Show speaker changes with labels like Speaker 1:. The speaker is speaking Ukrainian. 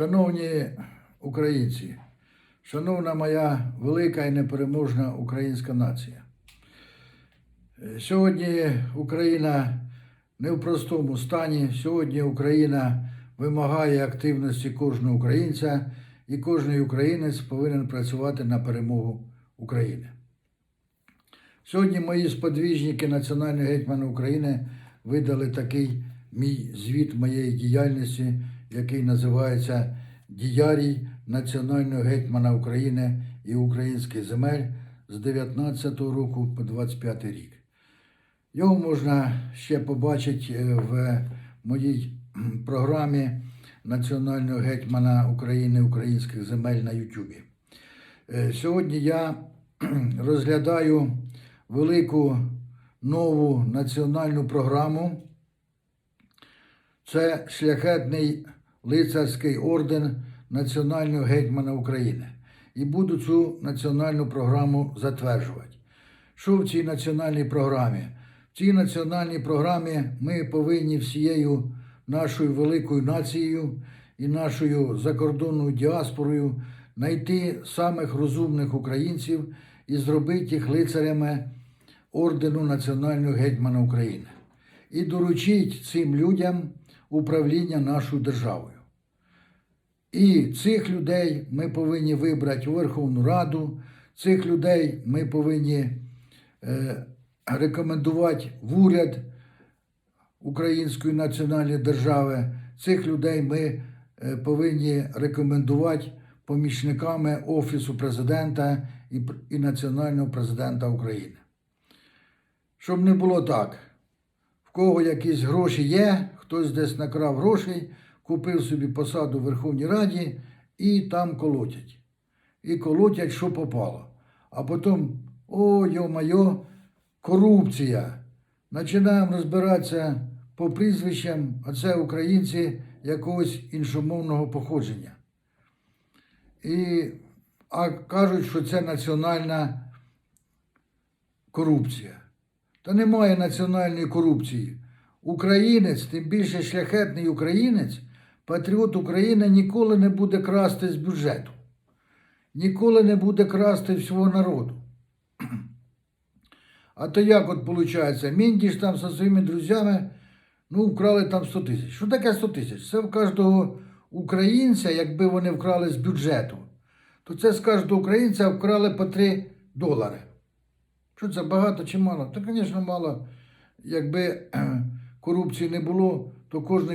Speaker 1: Шановні українці, шановна моя велика і непереможна українська нація. Сьогодні Україна не в простому стані. Сьогодні Україна вимагає активності кожного українця, і кожен українець повинен працювати на перемогу України. Сьогодні мої сподвіжники Національного гетьмана України видали такий мій звіт моєї діяльності, який називається Діярій Національного гетьмана України і українських земель з 19 року по 25 рік. Його можна ще побачити е, в моїй програмі Національного гетьмана України українських земель на Ютубі. Е, Сьогодні я розглядаю велику нову національну програму. Це шляхетний лицарський орден Національного гетьмана України. І буду цю національну програму затверджувати. Що в цій національній програмі? В цій національній програмі ми повинні всією нашою великою нацією і нашою закордонною діаспорою знайти самих розумних українців і зробити їх лицарями ордену Національного гетьмана України і доручить цим людям управління нашою державою. І цих людей ми повинні вибрати у Верховну Раду, цих людей ми повинні е, рекомендувати в уряд Української національної держави. Цих людей ми е, повинні рекомендувати помічниками Офісу президента і, і Національного президента України. Щоб не було так, в кого якісь гроші є, хтось десь накрав грошей, купив собі посаду в Верховній Раді і там колотять. І колотять, що попало. А потім, о, йо-майо, корупція. Починаємо розбиратися по прізвищам, а це українці якогось іншомовного походження. І, а кажуть, що це національна корупція. Та немає національної корупції. Українець, тим більше шляхетний українець, патріот України ніколи не буде красти з бюджету, ніколи не буде красти всього народу. А то як от виходить? Міндіш там зі своїми друзями ну, вкрали там 100 тисяч. Що таке 100 тисяч? Це в кожного українця, якби вони вкрали з бюджету, то це з кожного українця вкрали по 3 долари. Що це багато чи мало? Та, звісно, мало. Якби корупції не було, то кожен